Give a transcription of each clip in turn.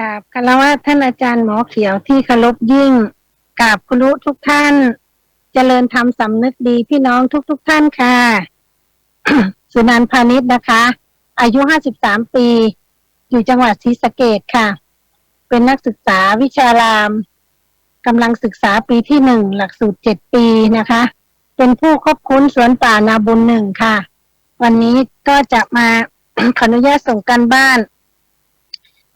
กราบคารวะท่านอาจารย์หมอเขียวที่เคารพยิ่งกราบครุทุกท่านเจริญธรรมสำนึกดีพี่น้องทุกๆทท่านค่ะ สุนันท์พาณิชย์นะคะ อายุห้าสิบสามปี อยู่จังหวัดศรีสะเกดค่ะ เป็นนักศึกษาวิชารามกำลังศึกษาปีที่หนึ่งหลักสูตรเจ็ดปีนะคะ เป็นผู้คบคุ้นสวนป่านาบุญหนึ่งค่ะ วันนี้ก็จะมาขออนุญาตส่งกันบ้าน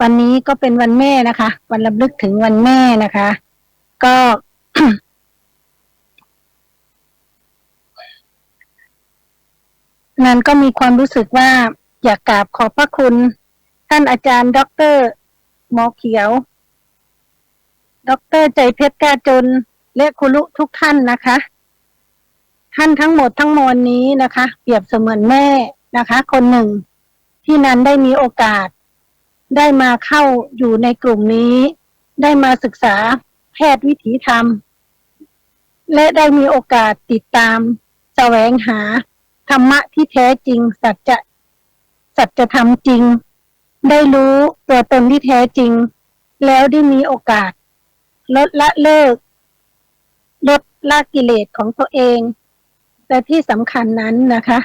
วันนี้ก็เป็นวันแม่นะคะ วันรำลึกถึงวันแม่นะคะ ก็ นั้นก็มีความรู้สึกว่าอยากกราบขอบพระคุณ ท่านอาจารย์ด็อกเตอร์หมอเขียวด็อกเตอร์ใจเพชรกาจน และคุรุทุกท่านนะคะ ท่านทั้งหมดทั้งมวลนี้นะคะ เปรียบเสมือนแม่นะคะ คนหนึ่งที่นั้นได้มีโอกาส ได้มาเข้าอยู่ในกลุ่มนี้ ได้มาศึกษาแพทย์วิถีธรรม และได้มีโอกาสติดตามแสวงหาธรรมะที่แท้จริง สัจจะสัจธรรมจริง ได้รู้ตัวตนที่แท้จริง แล้วได้มีโอกาส ลดละเลิก ลดละกิเลสของตัวเอง แต่ที่สำคัญนั้นนะคะ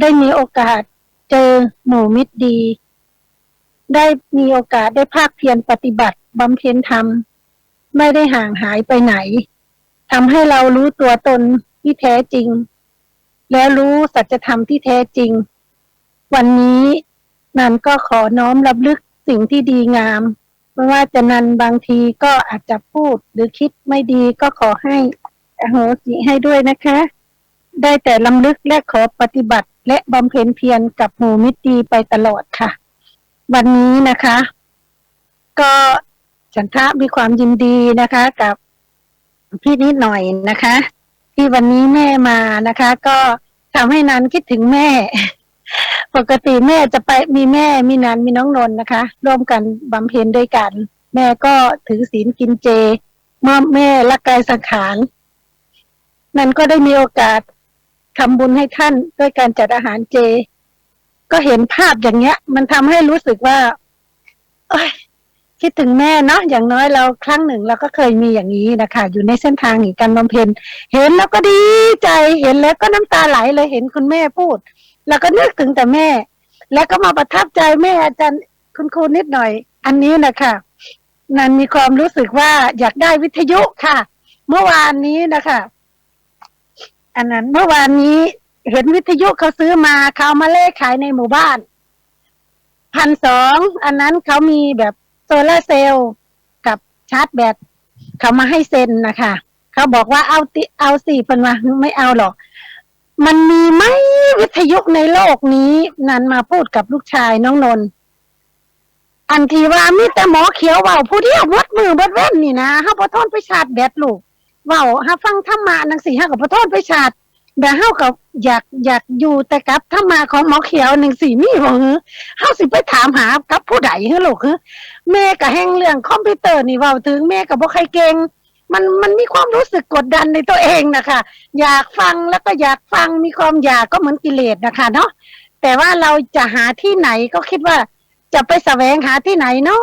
ได้มีโอกาสเจอหมู่มิตรดี ได้มีโอกาสได้ภาคเพียรปฏิบัติบำเพ็ญธรรม ไม่ได้ห่างหายไปไหนทำให้เรารู้ตัวตนที่แท้จริง แล้วรู้สัจธรรมที่แท้จริง วันนี้นันก็ขอน้อมรับลึกสิ่งที่ดีงามไม่ว่าจะนันบางทีก็อาจจะพูดหรือคิดไม่ดีก็ขอให้อโหสิให้ด้วยนะคะ ได้แต่ลำลึกและขอปฏิบัติและบำเพ็ญเพียรกับหมู่มิตรดีไปตลอดค่ะ วันนี้นะคะ ก็ฉันทะมีความยินดีนะคะ กับพี่นิดหน่อยนะคะ ที่วันนี้แม่มานะคะ ก็ทำให้นันคิดถึงแม่ ปกติแม่จะไปมีแม่มีนันมีน้องนนท์นะคะ ร่วมกันบำเพ็ญด้วยกัน แม่ก็ถือศีลกินเจเมื่อแม่ละกายสังขารนันก็ได้มีโอกาสทำบุญให้ท่านด้วยการจัดอาหารเจ ก็เห็นภาพอย่างเงี้ย มันทำให้รู้สึกว่า เอ้ยคิดถึงแม่เนาะอย่างน้อยเราครั้งหนึ่งเราก็เคยมีอย่างนี้นะคะอยู่ในเส้นทางแห่งการบำเพ็ญเห็นแล้วก็ดีใจเห็นแล้วก็น้ำตาไหลเลยเห็นคุณแม่พูด แล้วก็นึกถึงแต่แม่ แล้วก็มาประทับใจแม่อาจารย์คุณครูนิดหน่อย อันนี้นะคะนันมีความรู้สึกว่าอยากได้วิทยุค่ะ เมื่อวานนี้นะคะ อันนั้นเมื่อวานนี้ เห็นวิทยุเขาซื้อมาเขามาเลขขายในหมู่บ้านพันสองอันนั้นเขามีแบบโซลาร์เซลล์กับชาร์จแบตเขามาให้เซ็นนะคะเขาบอกว่าเอาติเอาสี่เพิ่นว่าไม่เอาหรอก มันมีไหมวิทยุในโลกนี้นันมาพูดกับลูกชายน้องนนอันทีว่ามีแต่หมอเขียวเว่าผู้เดียววัดมือวัดเว้นนี่นะเฮาบ่ทนไปชาร์จแบตลูกเว้าเฮาฟังธรรมะนังสี่เฮาก็บ่ทนไปชาร์จ แต่เฮาก็อยากอยากอยู่แต่กับธรรมะของหมอเขียวหนึ่งสี่มีบ่หือเฮาสิไปถามหากับผู้ใดหือลูกหือแม่ก็แห่งเรื่องคอมพิวเตอร์นี่เว้าถึงแม่ก็บ่ใครเก่งมันมันมีความรู้สึกกดดันในตัวเองนะคะ อยากฟังแล้วก็อยากฟังมีความอยากก็เหมือนกิเลสนะคะเนาะแต่ว่าเราจะหาที่ไหนก็คิดว่า จะไปแสวงหาที่ไหนเนาะ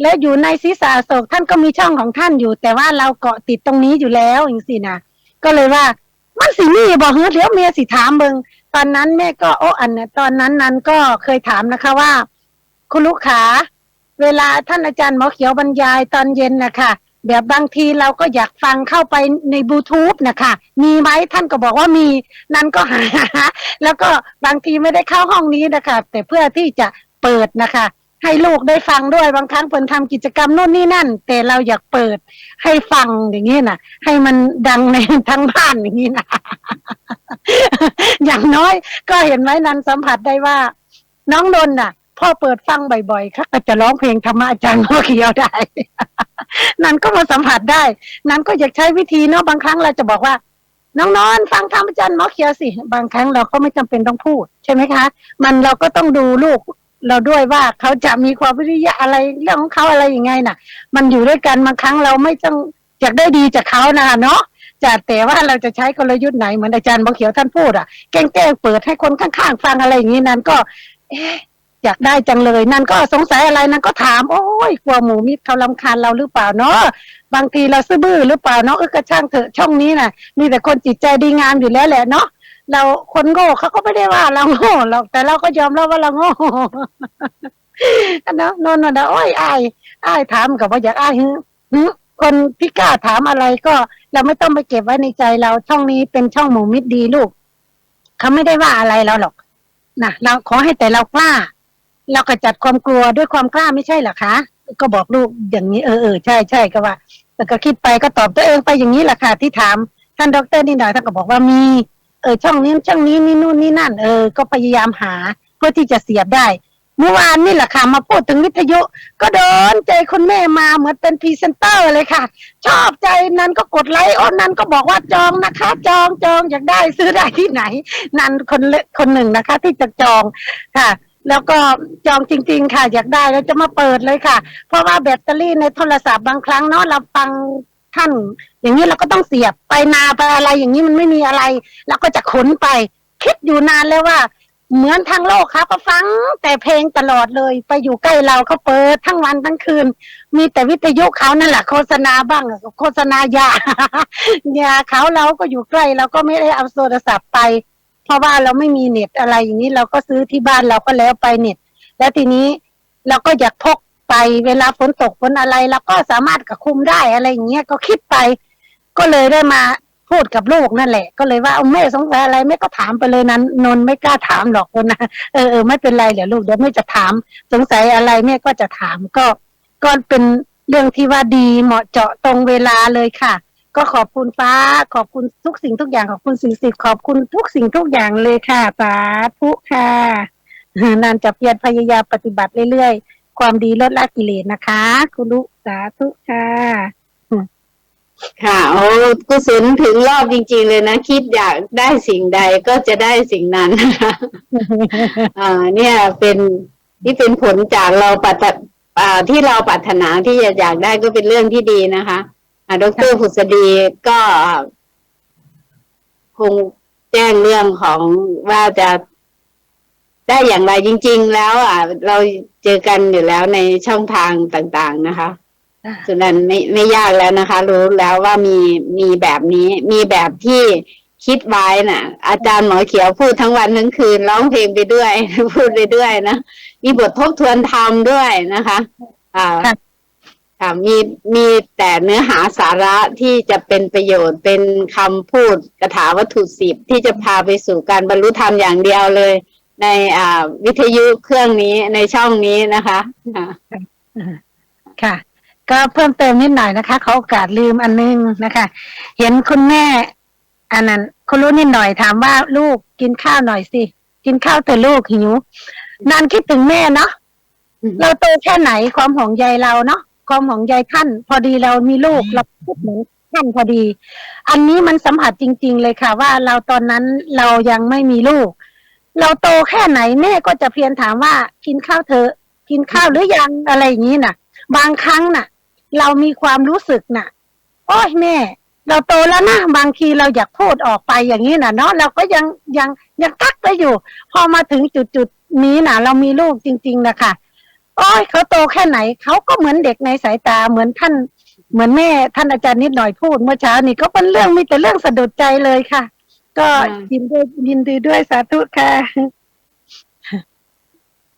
และอยู่ในศีรษะโศกท่านก็มีช่องของท่านอยู่ แต่ว่าเราเกาะติดตรงนี้อยู่แล้วอย่างสินะก็เลยว่า มันสิมีบอกเฮ้ยเดี๋ยวเมียสิถามเบิงตอนนั้นแม่ก็โอ้อันเนี่ยตอนนั้นนั้นก็เคยถามนะคะว่า คุณลูกขาเวลาท่านอาจารย์หมอเขียวบรรยายตอนเย็นนะคะแบบบางทีเราก็อยากฟังเข้าไปในบลูทูธนะคะมีไหมท่านก็บอกว่ามีนั้นก็หา แล้วก็บางทีไม่ได้เข้าห้องนี้นะคะแต่เพื่อที่จะเปิดนะคะ ให้ลูกได้ฟังด้วยบางครั้งเพิ่นทำกิจกรรมนู่นนี่นั่น แต่เราอยากเปิดให้ฟังอย่างนี้นะให้มันดังในทั้งบ้านอย่างนี้นะอย่างน้อยก็เห็นไหมนันสัมผัสได้ว่า น้องนนน่ะพ่อเปิดฟังบ่อยๆค่ะจะร้องเพลงธรรมะอาจารย์พ่อเขียวได้ นันก็มาสัมผัสได้ นันก็อยากใช้วิธีเนาะบางครั้งเราจะบอกว่า น้องนอนฟังธรรมอาจารย์หมอเขียวสิ บางครั้งเราก็ไม่จำเป็นต้องพูด ใช่ไหมคะ มันเราก็ต้องดูลูก เราด้วยว่าเขาจะมีความวิริยะอะไรเรื่องของเขาอะไรยังไงน่ะ มันอยู่ด้วยกันบางครั้งเราไม่ต้องอยากได้ดีจากเขานะคะเนาะจะแต่ว่าเราจะใช้กลยุทธ์ไหนเหมือนอาจารย์หมอเขียวท่านพูดอะแกล้งๆเปิดให้คนข้างๆฟังอะไรอย่างนี้นั้นก็ เอ๊ะอยากได้จังเลยนั่นก็สงสัยอะไรนั่นก็ถาม โอ้ยกลัวหมูมิดเขาลำคาญเราหรือเปล่าเนาะบางทีเราซื่อบื้อหรือเปล่าเนาะเออกระช่างเถอะช่องนี้น่ะ มีแต่คนจิตใจดีงามอยู่แล้วแหละเนาะ เราคนโง่เขาก็ไม่ได้ว่าเราโง่หรอกแต่เราก็ยอมรับว่าเราโง่เนาะนนท์นะโอ้ยอายอายถามกับว่าอยากอายหึคนที่กล้าถามอะไรก็ เราไม่ต้องไปเก็บไว้ในใจเราช่องนี้เป็นช่องหมูมิดดีลูกเขาไม่ได้ว่าอะไรเราหรอกนะเราขอให้แต่เรากล้า เราก็จัดความกลัวด้วยความกล้าไม่ใช่หรอคะ ก็บอกลูกอย่างนี้เออเออใช่ใช่ก็ว่าแต่ก็คิดไปก็ตอบตัวเองไปอย่างนี้แหละค่ะที่ถามท่านดอกเตอรนี่หน่อยท่านก็บอกว่ามี ออช่องนี้ช่องนี้นี่นู่นนี่นั่น เออ ก็พยายามหาเพื่อที่จะเสียบได้เมื่อวานนี่แหละค่ะ มาพูดถึงวิทยุ ก็โดนใจคุณแม่มาเหมือนเป็นพรีเซนเตอร์เลยค่ะ ชอบใจนั้นก็กดไลค์อ้นั้นก็บอกว่าจองนะคะ จองจองอยากได้ซื้อได้ที่ไหน นันคนเลคนหนึ่งนะคะ ที่จะจองค่ะ แล้วก็จองจริง ๆ ค่ะ อยากได้แล้วจะมาเปิดเลยค่ะ เพราะว่าแบตเตอรี่ในโทรศัพท์บางครั้งเนาะเราฟัง ท่านอย่างนี้เราก็ต้องเสียบไปนาไปอะไรอย่างนี้มันไม่มีอะไรเราก็จะขนไป คิดอยู่นานแล้วว่า เหมือนทางโลกครับก็ฟังแต่เพลงตลอดเลย ไปอยู่ใกล้เราเขาเปิดทั้งวันทั้งคืน มีแต่วิทยุเขานั่นแหละโฆษณาบ้างโฆษณายายาเขาเราก็อยู่ใกล้เราก็ไม่ได้เอาโทรศัพท์ไป เพราะว่าเราไม่มีเน็ตอะไรอย่างนี้เราก็ซื้อที่บ้านเราก็แล้วไปเน็ตแล้วทีนี้เราก็อยากพก ไปเวลาฝนตกฝนอะไรเราก็สามารถกับคุมได้อะไรอย่างเงี้ยก็คิดไป ก็เลยได้มาพูดกับลูกนั่นแหละ ก็เลยว่าแม่สงสัยอะไรแม่ก็ถามไปเลยนั้นนนท์ไม่กล้าถามหรอกคนนะเออเออไม่เป็นไรเดี๋ยวลูกเดี๋ยวแม่จะถาม สงสัยอะไรแม่ก็จะถามก็ก็เป็นเรื่องที่ว่าดีเหมาะเจาะตรงเวลาเลยค่ะ ก็ขอบคุณฟ้า ขอบคุณทุกสิ่งทุกอย่างขอบคุณสิ่งสิทธิ์ขอบคุณทุกสิ่งทุกอย่างเลยค่ะสาธุค่ะนานจะเพียรพยายามปฏิบัติเรื่อยๆ ความดีลดละกิเลสนะคะ คุณลุสาธุค่ะ ค่ะโอ้กุศลถึงรอบจริง ๆ เลยนะ คิดอยากได้สิ่งใดก็จะได้สิ่งนั้นนะคะอ่า เนี่ยเป็นที่เป็นผลจากเราปัตอ่าที่เราปรารถนาที่จะอยากได้ก็เป็นเรื่องที่ดีนะคะอ่าดรผุษดีก็คงแจ้งเรื่องของว่าจะ ได้อย่างไรจริง ๆ แล้ว อะ เราเจอกันอยู่แล้วในช่องทางต่างๆนะคะสุนันไม่ไม่ยากแล้วนะคะ รู้แล้วว่ามีมีแบบนี้ มีแบบที่คิดไว้น่ะ อาจารย์หมอเขียวพูดทั้งวันทั้งคืนร้องเพลงไปด้วย พูดไปด้วยนะมีบททบทวนธรรมด้วยนะคะ อ่าค่ะค่ะมีมีแต่เนื้อหาสาระที่จะเป็นประโยชน์เป็นคำพูดกถาวัตถุสิบที่จะพาไปสู่การบรรลุธรรมอย่างเดียวเลย ในอ่าวิทยุเครื่องนี้ในช่องนี้นะคะค่ะค่ะก็เพิ่มเติมนิดหน่อยนะคะเขาโอกาสลืมอันนึงนะคะ เห็นคุณแม่อันนั้นคุณรู้นิดหน่อยถามว่าลูกกินข้าวหน่อยสิกินข้าวแต่ลูกหิวนานคิดถึงแม่เนาะอืมเราโตแค่ไหนความห่วงใยเราเนาะความห่วงใยท่าน พอดีเรามีลูกเราพูดเหมือนท่านพอดี อันนี้มันสัมผัสจริง ๆ เลยค่ะ ว่าเราตอนนั้นเรายังไม่มีลูก เราโตแค่ไหนแม่ก็จะเพียรถามว่ากินข้าวเถอกินข้าวหรือยังอะไรอย่างนี้น่ะ บางครั้งน่ะ เรามีความรู้สึกน่ะ โอ้ยแม่ เราโตแล้วนะบางทีเราอยากพูดออกไปอย่างนี้น่ะ เนาะเราก็ยังยังยังกักไปอยู่ พอมาถึงจุดจุดนี้น่ะ เรามีลูกจริง ๆนะคะโอ้ยเขาโตแค่ไหนเขาก็เหมือนเด็กในสายตาเหมือนท่านเหมือนแม่ท่านอาจารย์นิดหน่อยพูดเมื่อเช้านี้ก็เป็นเรื่องมีแต่เรื่องสะดุดใจเลยค่ะ ก็อ่ายินดียินดีด้วยสาธุค่ะ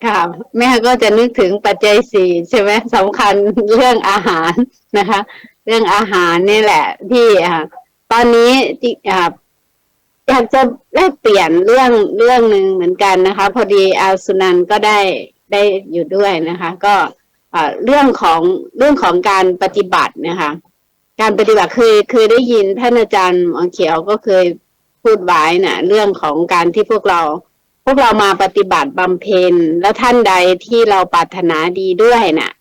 ค่ะ แม่ก็จะนึกถึงปัจจัยสี่ใช่ไหมสำคัญเรื่องอาหารนะคะ เรื่องอาหารนี่แหละ ที่อ่าตอนนี้จิอ่าอยากจะแลกเปลี่ยนเรื่องเรื่องหนึ่งเหมือนกันนะคะ พอดีอาสุนันก็ได้ได้อยู่ด้วยนะคะ ก็อ่าเรื่องของเรื่องของการปฏิบัตินะคะ การปฏิบัติเคยเคยได้ยินท่านอาจารย์หมอเขียวก็เคย พูดไว้นะเรื่องของการที่พวกเรา พวกเรามาปฏิบัติบำเพ็ญแล้วท่านใดที่เราปรารถนาดีด้วยน่ะ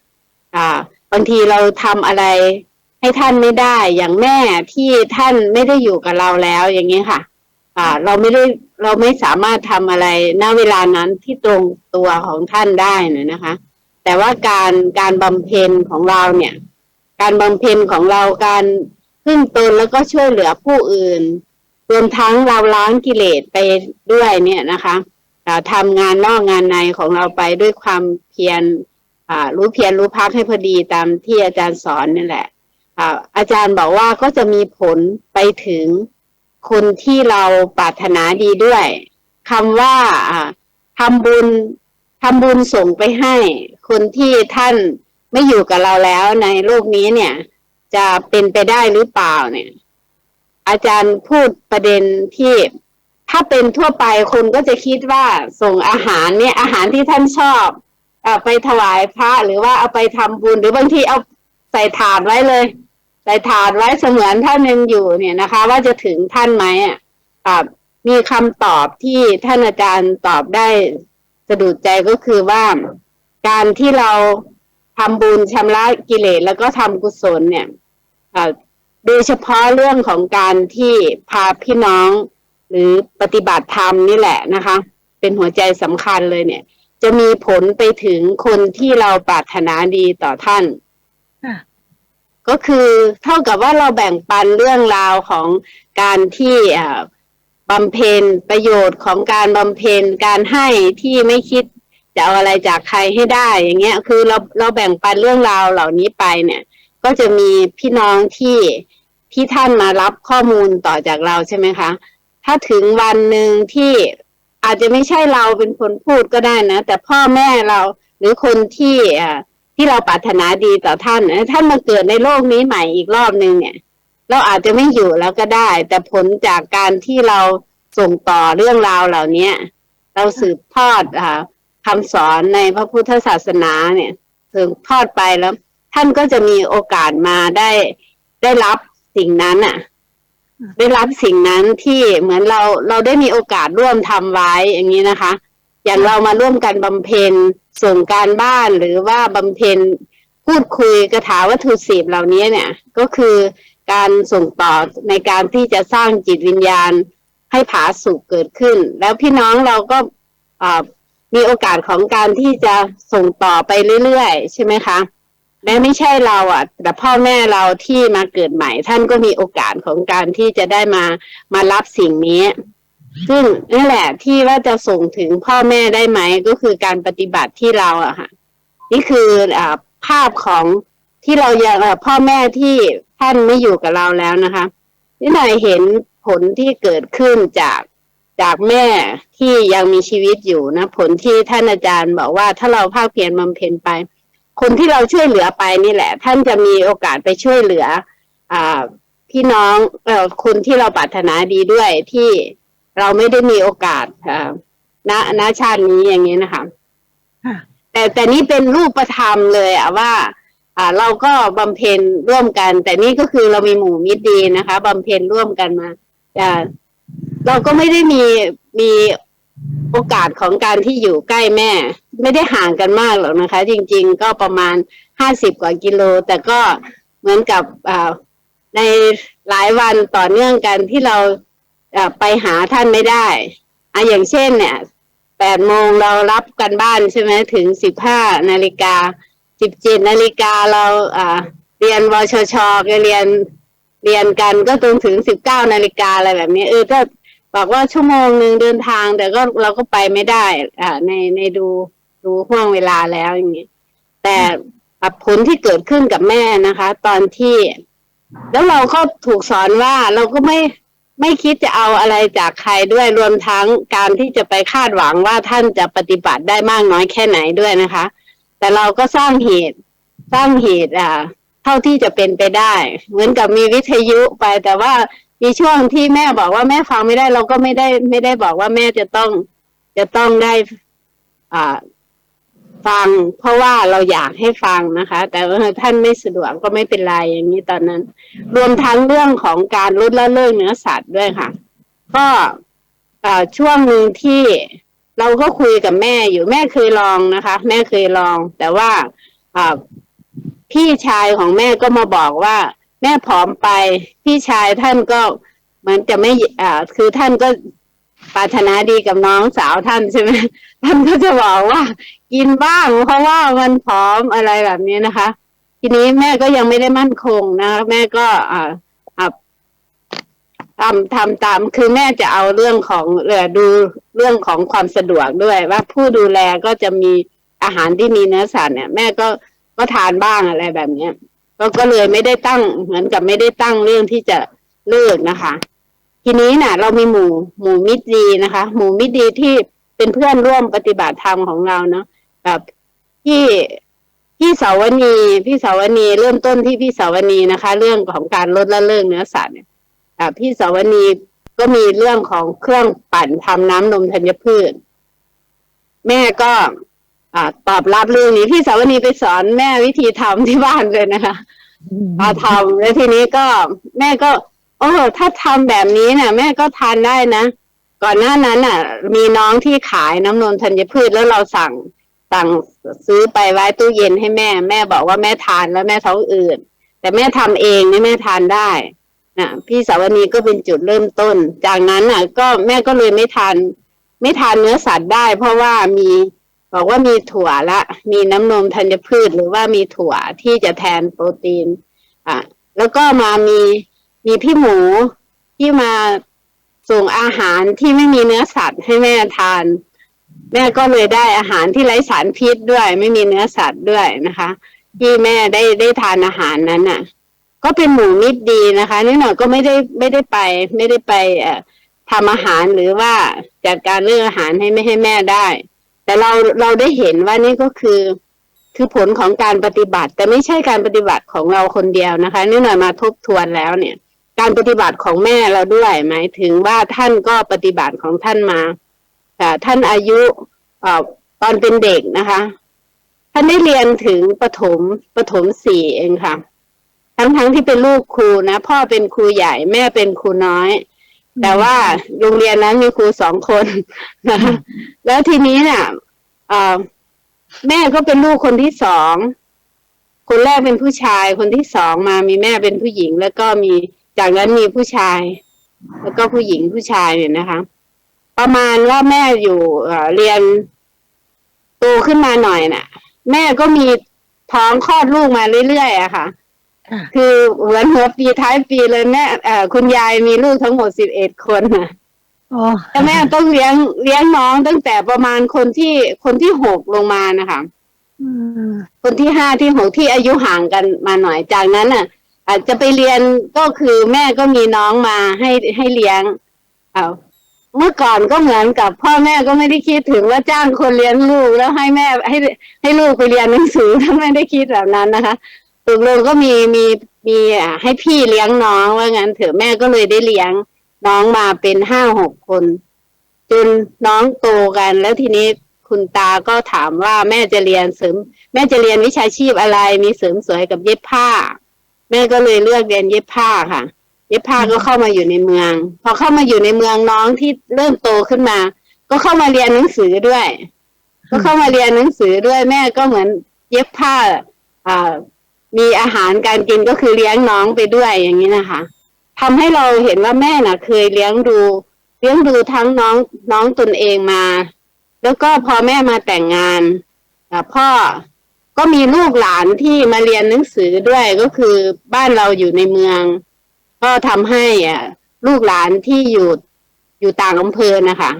อ่า บางทีเราทำอะไรให้ท่านไม่ได้อย่างแม่ที่ท่านไม่ได้อยู่กับเราแล้วอย่างนี้ค่ะ อ่า เราไม่ได้เราไม่สามารถทำอะไรณเวลานั้นที่ตรงตัวของท่านได้นะนะคะ แต่ว่าการการบำเพ็ญของเราเนี่ย การบำเพ็ญของเราการพึ่งตนแล้วก็ช่วยเหลือผู้อื่น รวมทั้งเราล้างกิเลสไปด้วยเนี่ยนะคะอ่าทำงานนอกงานในของเราไปด้วยความเพียรรู้เพียรรู้พักให้พอดีตามที่อาจารย์สอนนี่แหละอาจารย์บอกว่าก็จะมีผลไปถึงคนที่เราปรารถนาดีด้วยคำว่าทำบุญทำบุญส่งไปให้ คนที่ท่านไม่อยู่กับเราแล้วในโลกนี้เนี่ย จะเป็นไปได้หรือเปล่าเนี่ย อาจารย์พูดประเด็นที่ถ้าเป็นทั่วไปคนก็จะคิดว่าส่งอาหารเนี่ยอาหารที่ท่านชอบเอาไปถวายพระหรือว่าเอาไปทำบุญหรือบางทีเอาใส่ถาดไว้เลย ใส่ถาดไว้เสมือนท่านยังอยู่เนี่ยนะคะ ว่าจะถึงท่านไหมอะมีคำตอบที่ท่านอาจารย์ตอบได้สะดุดใจก็คือว่าการที่เราทำบุญชำระกิเลสแล้วก็ทำกุศลเนี่ยอ่า โดยเฉพาะเรื่องของการที่พาพี่น้องหรือปฏิบัติธรรมนี่แหละนะคะ เป็นหัวใจสำคัญเลยเนี่ย จะมีผลไปถึงคนที่เราปรารถนาดีต่อท่านค่ะก็คือเท่ากับว่าเราแบ่งปันเรื่องราวของการที่อ่าบำเพ็ญประโยชน์ของการบำเพ็ญการให้ที่ไม่คิดจะเอาอะไรจากใครให้ได้อย่างเงี้ย คือเราเราแบ่งปันเรื่องราวเหล่านี้ไปเนี่ย ก็จะมีพี่น้องที่ ที่ท่านมารับข้อมูลต่อจากเราใช่ไหมคะ ถ้าถึงวันหนึ่งที่อาจจะไม่ใช่เราเป็นคนพูดก็ได้นะ แต่พ่อแม่เราหรือคนที่ที่เราปรารถนาดีต่อท่านท่านมาเกิดในโลกนี้ใหม่อีกรอบหนึ่งเนี่ย เราอาจจะไม่อยู่แล้วก็ได้ แต่ผลจากการที่เราส่งต่อเรื่องราวเหล่านี้เราสืบทอดอ่าคำสอนในพระพุทธศาสนาเนี่ยสืบทอดไปแล้ว ท่านก็จะมีโอกาสมาได้ได้รับ สิ่งนั้นอะได้รับสิ่งนั้นที่เหมือนเราเราได้มีโอกาสร่วมทำไว้อย่างนี้นะคะ อย่างเรามาร่วมกันบำเพ็ญส่งการบ้านหรือว่าบำเพ็ญพูดคุยกระถาวัตถุสิบเหล่านี้เนี่ย ก็คือการส่งต่อในการที่จะสร้างจิตวิญญาณให้ผาสุกเกิดขึ้น แล้วพี่น้องเราก็อ่ามีโอกาสของการที่จะส่งต่อไปเรื่อยๆ ใช่ไหมคะ แม้ไม่ใช่เราอะ แต่พ่อแม่เราที่มาเกิดใหม่ ท่านก็มีโอกาสของการที่จะได้มามารับสิ่งนี้ ซึ่งนี่แหละที่ว่าจะส่งถึงพ่อแม่ได้ไหมก็คือการปฏิบัติที่เราอะค่ะนี่คืออ่าภาพของที่เราอยากพ่อแม่ที่ท่านไม่อยู่กับเราแล้วนะคะนี่หน่อยเห็นผลที่เกิดขึ้นจากจากแม่ที่ยังมีชีวิตอยู่นะ ผลที่ท่านอาจารย์บอกว่าถ้าเราภาคเพียรบำเพ็ญไป คนที่เราช่วยเหลือไปนี่แหละ ท่านจะมีโอกาสไปช่วยเหลือ อ่าพี่น้องเอ่อคนที่เราปรารถนาดีด้วยที่เราไม่ได้มีโอกาสอ่าณณชาตินี้อย่างนี้นะคะค่ะแต่แต่นี่เป็นรูปธรรมเลยอะว่า อ่า เราก็บำเพ็ญร่วมกัน แต่นี่ก็คือเรามีหมู่มิตรดีนะคะบำเพ็ญร่วมกันมาอ่าเราก็ไม่ได้มีมี โอกาสของการที่อยู่ใกล้แม่ ไม่ได้ห่างกันมากหรอกนะคะ จริง ๆ ก็ประมาณห้าสิบกว่ากิโล แต่ก็เหมือนกับในหลายวันต่อเนื่องกันที่เราไปหาท่านไม่ได้อะอย่างเช่นเนี่ยแปดโมงเรารับกันบ้านใช่ไหมถึงสิบห้านาฬิกาสิบเจ็ดนาฬิกาเราอ่าเรียนวชชก็เรียนเรียนกันก็จนถึงสิบเก้านาฬิกาอะไรแบบนี้เออถ้า บอกว่าชั่วโมงหนึ่งเดินทาง แต่ก็เราก็ไปไม่ได้ อ่า ในในดูดูห่วงเวลาแล้วอย่างนี้แต่ผลที่เกิดขึ้นกับแม่นะคะ ตอนที่ แล้วเราก็ถูกสอนว่าเราก็ไม่ไม่คิดจะเอาอะไรจากใครด้วยรวมทั้งการที่จะไปคาดหวังว่าท่านจะปฏิบัติได้มากน้อยแค่ไหนด้วยนะคะ แต่เราก็สร้างเหตุสร้างเหตุอ่า เท่าที่จะเป็นไปได้ เหมือนกับมีวิทยุไปแต่ว่า มีช่วงที่แม่บอกว่าแม่ฟังไม่ได้ เราก็ไม่ได้ไม่ได้บอกว่าแม่จะต้องจะต้องได้อ่าฟัง เพราะว่าเราอยากให้ฟังนะคะ แต่ว่าท่านไม่สะดวกก็ไม่เป็นไรอย่างนี้ตอนนั้น รวมทั้งเรื่องของการลดละเลิกเนื้อสัตว์ด้วยค่ะ ก็ช่วงหนึ่งที่เราก็คุยกับแม่อยู่แม่เคยลองนะคะ แม่เคยลอง แต่ว่าพี่ชายของแม่ก็มาบอกว่า แม่ผอมไปพี่ชายท่านก็เหมือนจะไม่อ่าคือท่านก็ปรารถนาดีกับน้องสาวท่านใช่ไหมท่านก็จะบอกว่า กินบ้างเพราะว่ามันผอมอะไรแบบนี้นะคะ ทีนี้แม่ก็ยังไม่ได้มั่นคงนะแม่ก็อ่าทำทำตามคือแม่จะเอาเรื่องของเออดูเรื่องของความสะดวกด้วย ว่าผู้ดูแลก็จะมีอาหารที่มีเนื้อสัตว์เนี่ย แม่ก็ก็ทานบ้างอะไรแบบเนี้ย ก็ก็เลยไม่ได้ตั้งเหมือนกับไม่ได้ตั้งเรื่องที่จะเลิกนะคะ ทีนี้น่ะ เรามีหมู่หมู่มิตรดีนะคะ หมู่มิตรดีที่เป็นเพื่อนร่วมปฏิบัติธรรมของเราเนาะแบบที่พี่สาวนีพี่สาวนีเริ่มต้นที่พี่สาวนีนะคะ เรื่องของการลดละเลิกเนื้อสัตว์เนี่ยอ่าพี่สาวนีก็มีเรื่องของเครื่องปั่นทำน้ำนมธัญพืช แม่ก็ อ่าตอบรับเรื่องนี้พี่สาวนีไปสอนแม่วิธีทำที่บ้านเลยนะคะมาทำแล้วทีนี้ก็แม่ก็โอ้ถ้าทำแบบนี้น่ะ แม่ก็ทานได้นะ ก่อนหน้านั้นน่ะ มีน้องที่ขายน้ำนมธัญพืชแล้วเราสั่งสั่งซื้อไปไว้ตู้เย็นให้แม่ แม่บอกว่าแม่ทานแล้วแม่ท้องอืดแต่แม่ทำเองนี่แม่ทานได้นะพี่สาวนีก็เป็นจุดเริ่มต้น จากนั้นน่ะ ก็แม่ก็เลยไม่ทาน ไม่ทานเนื้อสัตว์ได้ เพราะว่ามี บอกว่ามีถั่วละ มีน้ำนมธัญพืชหรือว่ามีถั่วที่จะแทนโปรตีน อะ แล้วก็มามีมีพี่หมูที่มาส่งอาหารที่ไม่มีเนื้อสัตว์ให้แม่ทาน แม่ก็เลยได้อาหารที่ไร้สารพิษด้วย ไม่มีเนื้อสัตว์ด้วยนะคะ ที่แม่ได้ได้ทานอาหารนั้นน่ะ ก็เป็นหมูมิตรดีนะคะนี่หน่อยก็ไม่ได้ไม่ได้ไป ไม่ได้ไปเอ่อทำอาหารหรือว่าจัดการเรื่องอาหารให้ไม่ให้แม่ได้ แต่เราเราได้เห็นว่านี่ก็คือคือผลของการปฏิบัติ แต่ไม่ใช่การปฏิบัติของเราคนเดียวนะคะนี่หน่อยมาทบทวนแล้วเนี่ย การปฏิบัติของแม่เราด้วยหมายถึงว่าท่านก็ปฏิบัติของท่านมาแต่ท่านอายุอตอนเป็นเด็กนะคะ ท่านได้เรียนถึงประถมประถมสี่เองค่ะ ทั้งทั้งที่เป็นลูกครูนะ พ่อเป็นครูใหญ่แม่เป็นครูน้อย แต่ว่าโรงเรียนนั้นมีครูสองคนนะคะแล้วทีนี้เนี่ยเอ่อแม่ก็เป็นลูกคนที่สอง คนแรกเป็นผู้ชาย คนที่สองมามีแม่เป็นผู้หญิง แล้วก็มีจากนั้นมีผู้ชาย แล้วก็ผู้หญิงผู้ชายเนี่ยนะคะ ประมาณว่าแม่อยู่เอ่อเรียนโตขึ้นมาหน่อยน่ะ แม่ก็มีท้องคลอดลูกมาเรื่อยๆอะค่ะ ค่ะคือเหมือนหัวปีท้ายปีเลยแม่เอ่อคุณยายมีลูกทั้งหมดสิบเอ็ดคนน่ะอ๋อแต่แม่ต้องเลี้ยงเลี้ยงน้องตั้งแต่ประมาณคนที่คนที่หกลงมานะคะอืมคนที่ห้าที่หกที่อายุห่างกันมาหน่อยจากนั้นน่ะ อาจจะไปเรียนก็คือแม่ก็มีน้องมาให้ให้เลี้ยงเอาเมื่อก่อนก็เหมือนกับพ่อแม่ก็ไม่ได้คิดถึงว่าจ้างคนเลี้ยงลูกแล้วให้แม่ให้ให้ลูกไปเรียนหนังสือถ้าไม่ได้คิดแบบนั้นนะคะ ตกลงก็มีมีมีอ่าให้พี่เลี้ยงน้องว่างั้นเถอะแม่ก็เลยได้เลี้ยงน้องมาเป็นห้าหกคน จนน้องโตกันแล้วทีนี้คุณตาก็ถามว่าแม่จะเรียนเสริม แม่จะเรียนวิชาชีพอะไรมีเสริมสวยกับเย็บผ้า แม่ก็เลยเลือกเรียนเย็บผ้าค่ะ เย็บผ้าก็เข้ามาอยู่ในเมือง พอเข้ามาอยู่ในเมืองน้องที่เริ่มโตขึ้นมา ก็เข้ามาเรียนหนังสือด้วย ก็เข้ามาเรียนหนังสือด้วยแม่ก็เหมือนเย็บผ้า อ่า มีอาหารการกินก็คือเลี้ยงน้องไปด้วยอย่างนี้นะคะทำให้เราเห็นว่าแม่น่ะ เคยเลี้ยงดู เลี้ยงดูทั้งน้องน้องตนเองมา แล้วก็พอแม่มาแต่งงานอ่พ่อก็มีลูกหลานที่มาเรียนหนังสือด้วยก็คือบ้านเราอยู่ในเมือง ก็ทำให้อะลูกหลานที่อยู่อยู่ต่างอำเภอนะคะ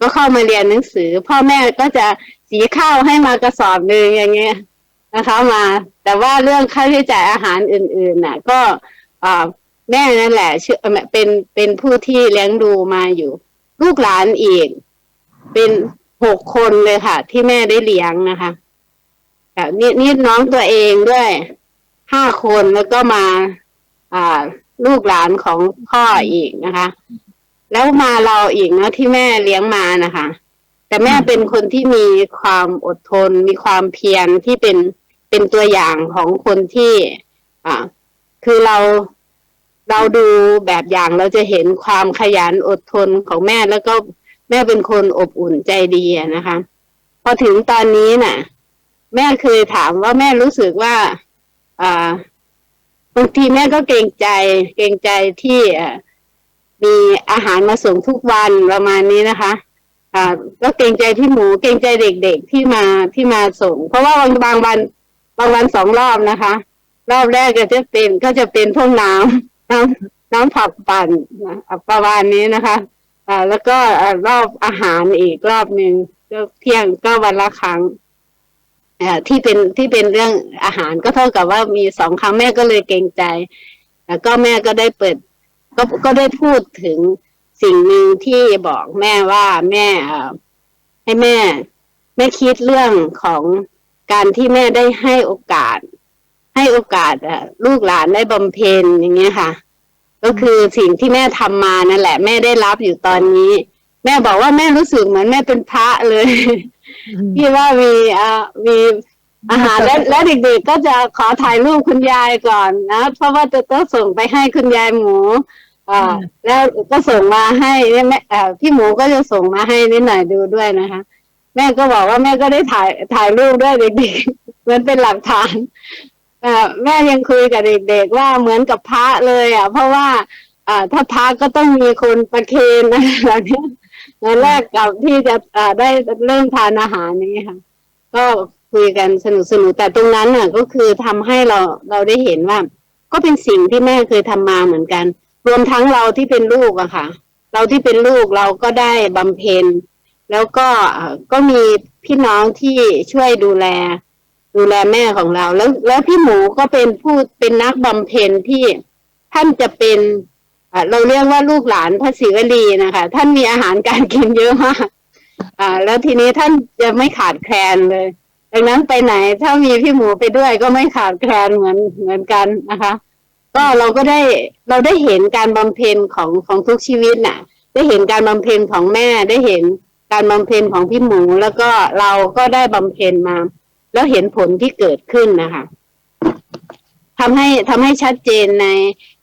ก็เข้ามาเรียนหนังสือ พ่อแม่ก็จะสีข้าวให้มากระสอบหนึ่งอย่างเงี้ย นะคะมา แต่ว่าเรื่องค่าใช้จ่ายอาหารอื่นๆน่ะ ก็อ่าแม่นั่นแหละเชื่อเป็นเป็นผู้ที่เลี้ยงดูมาอยู่ ลูกหลานอีก เป็นหกคนเลยค่ะ ที่แม่ได้เลี้ยงนะคะแต่นี่นี่น้องตัวเองด้วยห้าคนแล้วก็มา อ่า ลูกหลานของพ่ออีกนะคะ แล้วมาเราอีกนะที่แม่เลี้ยงมานะคะ แต่แม่เป็นคนที่มีความอดทน มีความเพียรที่เป็น เป็นตัวอย่างของคนที่ อ่า คือเราเราดูแบบอย่างเราจะเห็นความขยันอดทนของแม่แล้วก็แม่เป็นคนอบอุ่นใจดีนะคะ พอถึงตอนนี้น่ะ แม่เคยถามว่าแม่รู้สึกว่า อ่าบางทีแม่ก็เกรงใจ เกรงใจที่มีอาหารมาส่งทุกวันประมาณนี้นะคะอ่าก็เกรงใจพี่หมูเกรงใจเด็กๆที่มาที่มาส่ง เพราะว่าบางบางวัน บางวันสองรอบนะคะ รอบแรกก็จะเป็นก็จะเป็นพวกน้ำน้ำน้ำผักปั่นนะอะประมาณนี้นะคะอ่าแล้วก็อ่ารอบอาหารอีกรอบหนึ่งก็เที่ยงก็วันละครั้งอ่าที่เป็นที่เป็นเรื่องอาหารก็เท่ากับว่ามีสองครั้งแม่ก็เลยเกรงใจ แล้วก็แม่ก็ได้เปิด ก็ก็ได้พูดถึงสิ่งหนึ่งที่บอกแม่ว่าแม่อ่อให้แม่แม่คิดเรื่องของ การที่แม่ได้ให้โอกาส ให้โอกาสเอ่อลูกหลานได้บำเพ็ญอย่างเงี้ยค่ะ ก็คือสิ่งที่แม่ทำมานั่นแหละ แม่ได้รับอยู่ตอนนี้ แม่บอกว่าแม่รู้สึกเหมือนแม่เป็นพระเลยที่ว่ามีอ่ามีอาหารและและเด็กๆก็จะขอถ่ายรูปคุณยายก่อนนะ เพราะว่าจะต้องส่งไปให้คุณยายหมูอ่าแล้วก็ส่งมาให้เนี่ยแม่อ่าพี่หมูก็จะส่งมาให้นิดหน่อยดูด้วยนะคะ แม่ก็บอกว่าแม่ก็ได้ถ่ายถ่ายรูปด้วยเด็กๆเหมือนเป็นหลักฐานแม่ยังคุยกับเด็กๆว่าเหมือนกับพระเลยอะ เพราะว่าอ่าถ้าพระก็ต้องมีคนประเคนอะไรแบบเนี้ยแล้วแรกกับที่จะอได้เริ่มทานอาหารนี้ค่ะ ก็คุยกันสนุกสนุกแต่ตรงนั้นน่ะ ก็คือทำให้เราเราได้เห็นว่า ก็เป็นสิ่งที่แม่เคยทำมาเหมือนกัน รวมทั้งเราที่เป็นลูกอะค่ะ เราที่เป็นลูกเราก็ได้บำเพ็ญ แล้วก็ก็มีพี่น้องที่ช่วยดูแล ดูแลแม่ของเรา แล้วแล้วพี่หมูก็เป็นผู้เป็นนักบำเพ็ญที่ท่านจะเป็นเราเรียกว่าลูกหลานพระศิวลีนะคะ ท่านมีอาหารการกินเยอะมากอ่า แล้วทีนี้ท่านจะไม่ขาดแคลนเลย ดังนั้นไปไหน ถ้ามีพี่หมูไปด้วยก็ไม่ขาดแคลนเหมือนเหมือนกันนะคะ ก็เราก็ได้เราได้เห็นการบำเพ็ญของของทุกชีวิตน่ะ ได้เห็นการบำเพ็ญของแม่ได้เห็น การบำเพ็ญของพี่หมูแล้วก็เราก็ได้บำเพ็ญมา แล้วเห็นผลที่เกิดขึ้นนะคะทำให้ทำให้ชัดเจนใน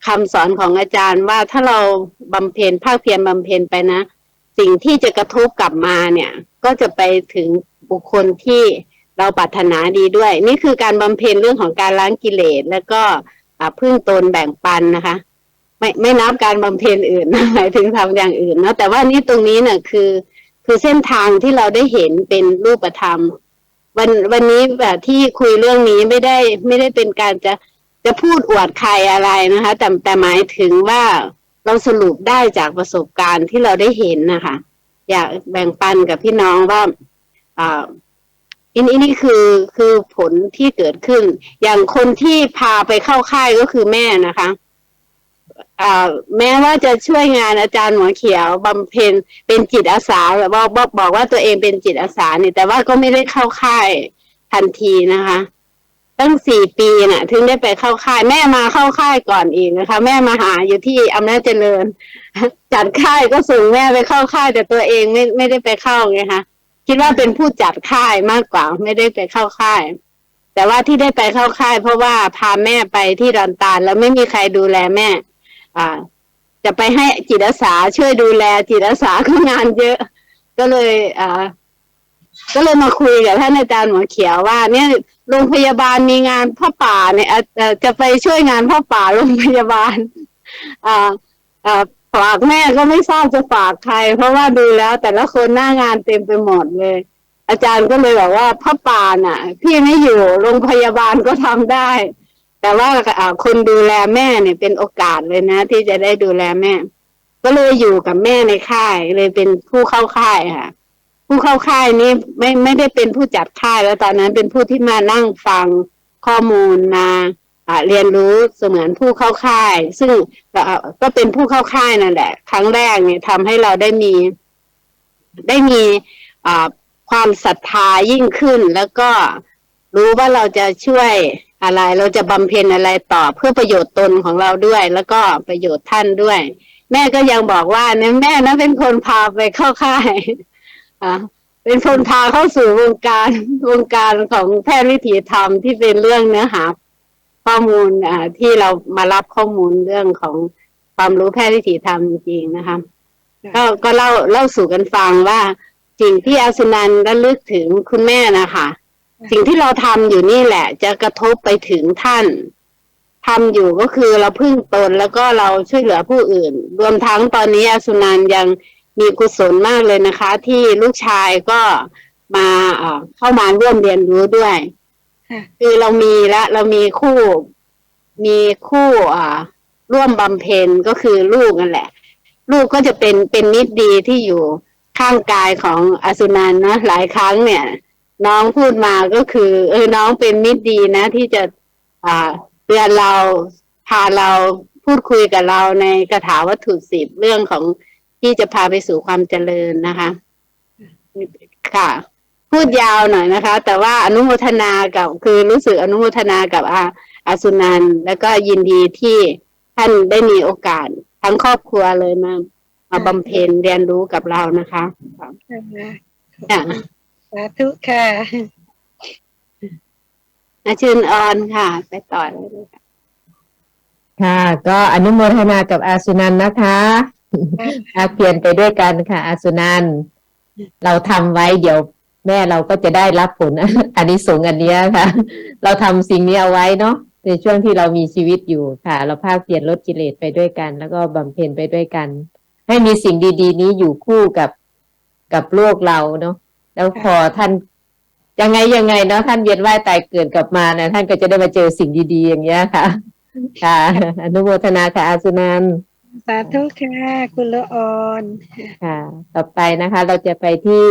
คำสอนของอาจารย์ว่าถ้าเราบำเพ็ญภาคเพียรบำเพ็ญไปนะ สิ่งที่จะกระทบกลับมาเนี่ย ก็จะไปถึงบุคคลที่เราปรารถนาดีด้วย นี่คือการบำเพ็ญเรื่องของการล้างกิเลสแล้วก็พึ่งตนแบ่งปันนะคะ ไม่ไม่นับการบำเพ็ญอื่นหมายถึงทำอย่างอื่นนะแต่ว่านี่ตรงนี้เนี่ยคือ คือเส้นทางที่เราได้เห็นเป็นรูปธรรม วันวันนี้แบบที่คุยเรื่องนี้ไม่ได้ไม่ได้เป็นการจะจะพูดอวดใครอะไรนะคะ แต่แต่หมายถึงว่าเราสรุปได้จากประสบการณ์ที่เราได้เห็นนะคะ อยากแบ่งปันกับพี่น้องว่าอ่าอันนี้นี่คือคือผลที่เกิดขึ้น อย่างคนที่พาไปเข้าค่ายก็คือแม่นะคะ แม้ว่าจะช่วยงานอาจารย์หมอเขียวบำเพ็ญเป็นจิตอาสาแบบว่าบอกบอกว่าตัวเองเป็นจิตอาสาเนี่ยแต่ว่าก็ไม่ได้เข้าค่ายทันทีนะคะ ตั้งสี่ปีน่ะ ถึงได้ไปเข้าค่าย แม่มาเข้าค่ายก่อนอีกนะคะ แม่มาหาอยู่ที่อำนาจเจริญ จัดค่ายก็ส่งแม่ไปเข้าค่าย แต่ตัวเองไม่ไม่ได้ไปเข้าไงคะคิดว่าเป็นผู้จัดค่ายมากกว่า ไม่ได้ไปเข้าค่ายแต่ว่าที่ได้ไปเข้าค่าย เพราะว่าพาแม่ไปที่ดอนตาลแล้วไม่มีใครดูแลแม่ อ่า จะไปให้จิตอาสาช่วยดูแลจิตอาสาก็งานเยอะ ก็เลยอ่าก็เลยมาคุยกับท่านอาจารย์หมอเขียวว่า เนี่ยโรงพยาบาลมีงานพ่อป่าเนี่ยจะไปช่วยงานพ่อป่าโรงพยาบาลอ่าอ่าฝากแม่ก็ไม่ทราบจะฝากใคร เพราะว่าดูแล้วแต่ละคนหน้างานเต็มไปหมดเลย อาจารย์ก็เลยบอกว่าพ่อป่าน่ะ พี่ไม่อยู่โรงพยาบาลก็ทำได้ แต่ว่าคนดูแลแม่เนี่ยเป็นโอกาสเลยนะ ที่จะได้ดูแลแม่ ก็เลยอยู่กับแม่ในค่าย เลยเป็นผู้เข้าค่ายค่ะ ผู้เข้าค่ายนี้ไม่ไม่ได้เป็นผู้จัดค่ายแล้วตอนนั้นเป็นผู้ที่มานั่งฟังข้อมูลมาเรียนรู้เสมือนผู้เข้าค่าย ซึ่งก็เป็นผู้เข้าค่ายนั่นแหละ ครั้งแรกเนี่ยทำให้เราได้มี ได้มีความศรัทธายิ่งขึ้น แล้วก็รู้ว่าเราจะช่วย อะไร เราจะบำเพ็ญอะไรต่อเพื่อประโยชน์ตนของเราด้วย แล้วก็ประโยชน์ท่านด้วย แม่ก็ยังบอกว่าเนี่ยแม่นะเป็นคนพาไปเข้าค่ายอะเป็นคนพาเข้าสู่วงการวงการของแพทย์วิถีธรรมที่เป็นเรื่องเนื้อหาข้อมูลอ่าที่เรามารับข้อมูลเรื่องของความรู้แพทย์วิถีธรรมจริงๆนะคะก็ก็เล่าเล่าสู่กันฟังว่าสิ่งที่อาสุนันท์ระลึกถึงคุณแม่นะคะ สิ่งที่เราทำอยู่นี่แหละ จะกระทบไปถึงท่านทำอยู่ก็คือเราพึ่งตนแล้วก็เราช่วยเหลือผู้อื่น รวมทั้งตอนนี้อาสุนันท์ยังมีกุศลมากเลยนะคะ ที่ลูกชายก็มาเอ่อเข้ามาร่วมเรียนรู้ด้วยค่ะคือเรามีแล้วเรามีคู่มีคู่อ่าร่วมบำเพ็ญก็คือลูกนั่นแหละ ลูกก็จะเป็นเป็นมิตรดีที่อยู่ข้างกายของอสุนันท์นะหลายครั้งเนี่ย น้องพูดมาก็คือ เออน้องเป็นมิตรดีนะ ที่จะอ่าเตือนเราพาเราพูดคุยกับเราในกถาวัตถุสิบเรื่องของที่จะพาไปสู่ความเจริญนะคะ ค่ะ พูดยาวหน่อยนะคะ แต่ว่าอนุโมทนากับคือรู้สึกอนุโมทนากับอาอาสุนันท์แล้วก็ยินดีที่ท่านได้มีโอกาสทั้งครอบครัวเลยมามาบำเพ็ญเรียนรู้กับเรานะคะค่ะ สาธุค่ะอาชื่นออนค่ะ ไปต่อเลยเลยค่ะ ค่ะ ก็อนุโมทนากับอาสุนันท์นะคะอาเพียรไปด้วยกันค่ะ อาสุนันท์เราทำไว้เดี๋ยวแม่เราก็จะได้รับผลอันนี้สงส์อันเนี้ยค่ะ เราทำสิ่งนี้เอาไว้เนาะในช่วงที่เรามีชีวิตอยู่ค่ะ เราภาคเพียรลดกิเลสไปด้วยกัน แล้วก็บำเพ็ญไปด้วยกัน ให้มีสิ่งดี ๆ นี้อยู่คู่กับกับโลกเราเนาะ แล้วพอท่านยังไงยังไงเนาะท่านเวียนว่ายตายเกิดกลับมานะท่านก็จะได้มาเจอสิ่งดีๆ อย่างเงี้ยค่ะ ค่ะ อนุโมทนาค่ะอาสุนันท์สาธุค่ะ คุณละออนค่ะ ต่อไปนะคะ เราจะไปที่